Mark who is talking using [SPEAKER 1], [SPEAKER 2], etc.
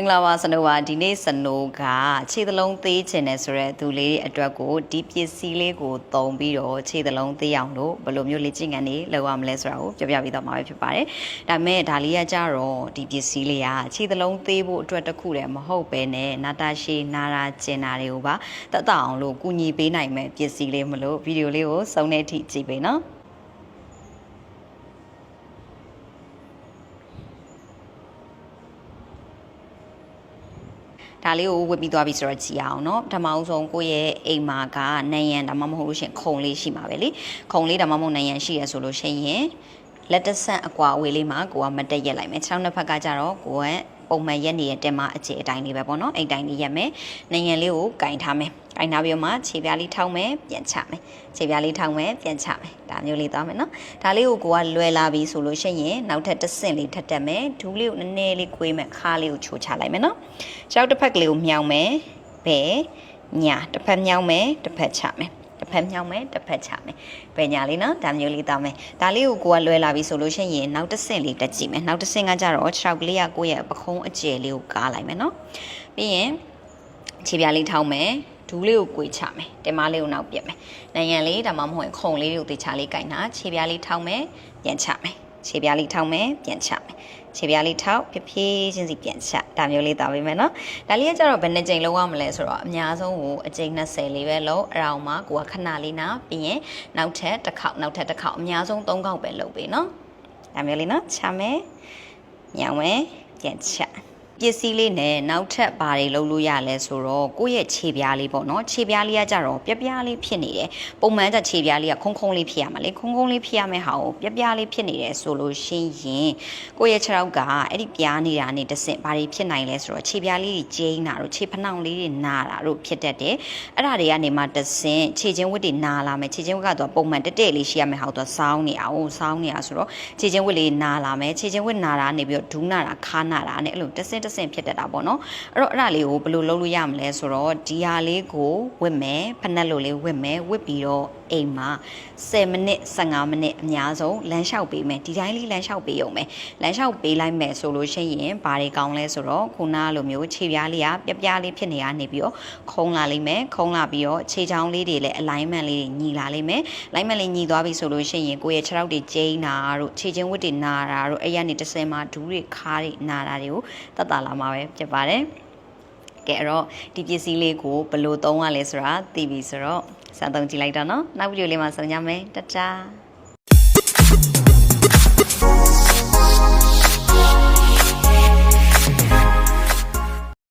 [SPEAKER 1] င်္ဂလာပါစနိုးပါဒီနေ့စနိုးကခြေသလုံးသေးချင်တယ်ဆိုတော့သူလေးအတွက်ကိုဒီပစ္စည်းလေးကိုတုံပြီးတော့ခြေသလုံးသေးအောင်လို့ဘယ်လိုမျိုးလေ့ကျင့်ခန်းတွေလုပ်ရမလဲဆိုတာကိုပြောပြပေးတော့မှာပဲဖြစ်ပါတယ်ဒါပေမဲ့ဒါလေးကကြတော့ဒီပစ္စည်းလေးကခြေသလုံးသေးဖို့အတွက်တစ်ခုတည်းမဟုတ်ပဲနဲ့နာတာရှည်နာရာကျင်နာတွေကိုပါတတ်တအောင်လို့ကူညီပေးနိုင်မဲ့ပစ္စည်းလေးမလို့ဗီဒီယိုလေးကိုစုံတဲ့အထိကြည့်ပေးနော် ဒါလေးကိုဝတ်ပြီးသွားပြီဆိုတော့ကြည်အောင်เนาะပထမအောင်ဆုံးကိုယ့်ရဲ့အိမ်မှာကနံရံဒါမှမဟုတ်လို့ရှရင်ခုံလေးရှိမှာပဲလေခုံလေးဒါမှမဟုတ်နံရံရှိရဆိုလို့ရှိရင်လက်တဆန့်အကွာအဝေးလေးမှာကိုကမတက်ရက်လိုက်မယ်ခြေထောက်နှစ်ဖက်ကကြတော့ကိုက ပုံမှန်ရက်နေတဲ့တင်မအခြေအတိုင်းလေးပဲပေါ့နော်အဲ့တိုင်းလေးရက်မယ်နံရံလေးကိုကင်ထားမယ်ကင်ထားပြီးတော့မှခြေပြားလေးထောက်မယ်ပြန်ချမယ်ခြေပြားလေးထောက်မယ်ပြန်ချမယ်ဒါမျိုးလေးသွားမယ်နော်ဒါလေးကိုကိုကလွယ်လာပြီဆိုလို့ရှိရင်နောက်ထပ်တစ်ဆင့်လေးထပ်တက်မယ်ဒူးလေးကိုနည်းနည်းလေးခွေးမယ်ခါလေးကိုချိုးချလိုက်မယ်နော်ကျောက်တစ်ဖက်ကလေးကိုမြောင်းမယ်ဘယ်ညာတစ်ဖက်မြောင်းမယ်တစ်ဖက်ချမယ်တစ် ဖက်မြောင်းမယ်တစ်ဖက်ချမယ်ဘယ်ညာလေးနော်ဒါမျိုးလေးတောင်းမယ်ဒါလေးကိုကိုကလွယ်လာပြီဆိုလို့ရှိရင်နောက်တစ်ဆင့်လေးတက်ကြည့်မယ်နောက်တစ်ဆင့်ကကြတော့ခြေောက်ကလေးကကိုယ့်ရဲ့ပခုံးအကျယ်လေးကိုကားလိုက်မယ်နော်ပြီးရင်ခြေပြားလေးထောင်းမယ်ဒူးလေးကိုကွေချမယ်တင်မလေးကိုနောက်ပြက်မယ်နိုင်ငံလေးဒါမှမဟုတ်ရင်ခုံလေးတွေကိုတေချာလေးကင်တာခြေပြားလေးထောင်းမယ်ပြန်ချမယ် ခြေပြားလေးထောင်းမယ်ပြန်ချမယ်ခြေပြားလေးထောက်ဖြည်းဖြည်းချင်းစီပြန်ချဒါမျိုးလေးတောင်းပေးမယ်နော်ဒါလေးကကြတော့ဘယ်နှကြိမ်လုံးရမလဲဆိုတော့အများဆုံးကိုအကြိမ်20လေးပဲလုံးအရောင်မှာကိုကခဏလေးနာပြီးရင်နောက်ထပ်တစ်ခေါက်နောက်ထပ်တစ်ခေါက်အများဆုံး3ခေါက်ပဲလုပ်ပေးနော်ဒါမျိုးလေးနော်ချမယ်ညောင်မယ်ပြန်ချ ပစ္စည်းလေးနဲ့နောက်ထပ်ဘာတွေလုပ်လို့ရလဲဆိုတော့ကိုယ့်ရဲ့ခြေပြားလေးပေါ့နော်ခြေပြားလေးကကြတော့ပြပြလေးဖြစ်နေတယ်ပုံမှန်ကခြေပြားလေးကခုံခုံလေးဖြစ်ရမှာလေခုံခုံလေးဖြစ်ရမယ့်ဟာကိုပြပြလေးဖြစ်နေတယ်ဆိုလို့ရှိရင်ကိုယ့်ရဲ့ခြေထောက်ကအဲ့ဒီပြားနေတာနေတဆင့်ဘာတွေဖြစ်နိုင်လဲဆိုတော့ခြေပြားလေးကြီးကျိန်းတာတို့ခြေဖနှောင့်လေးတွေနာတာတို့ဖြစ်တတ်တယ်အဲ့ဒါတွေကနေမှတဆင့်ခြေချင်းဝတ်တွေနာလာမယ်ခြေချင်းဝတ်ကတော့ပုံမှန်တက်တက်လေးရှိရမယ့်ဟာတော့စောင်းနေအောင်စောင်းနေတာဆိုတော့ခြေချင်းဝတ်လေးနာလာမယ်ခြေချင်းဝတ်နာတာနေပြီးတော့ဒူးနာတာခါနာတာနဲ့အဲ့လိုတဆင့်တဆင့်ဖြစ်တတ်တာပေါ့နော်အဲ့တော့အဲ့ဒါလေးကိုဘယ်လိုလုပ်လို့ရမလဲဆိုတော့ဒီဟာလေးကိုဝတ်မယ်ဖက်နှက်လိုလေးဝတ်မယ်ဝတ်ပြီးတော့အိမ်မှာ10မိနစ်15မိနစ်အများဆုံးလမ်းလျှောက်ပေးမယ်ဒီတိုင်းလေးလမ်းလျှောက်ပေးရုံပဲလမ်းလျှောက်ပေးလိုက်မယ်ဆိုလို့ရှိရင်ဘာတွေကောင်းလဲဆိုတော့ခုနလိုမျိုးခြေပြားလေးကပြပြလေးဖြစ်နေရနေပြီးတော့ခုံးလာလိမ့်မယ်ခုံးလာပြီးတော့ခြေချောင်းလေးတွေလည်း alignment လေးတွေညီလာလိမ့်မယ် alignment လေးညီသွားပြီဆိုလို့ရှိရင်ကိုယ့်ရဲ့ခြေထောက်တွေကျိန်းတာတို့ခြေချင်းဝတ်တွေနာတာတို့အဲ့ရနေတစ်စင်မှာဒူးတွေခါးတွေနာတာတွေကိုတတ်တာလာမှာပဲဖြစ်ပါတယ်ကဲအဲ့တော့ဒီပစ္စည်းလေးကိုဘယ်လိုသုံးရလဲဆိုတာသိပြီဆိုတော့စမ်းသုံးကြည့်လိုက်တော့နော်နောက်ဗီဒီယိုလေးမှာဆုံကြမယ်တတား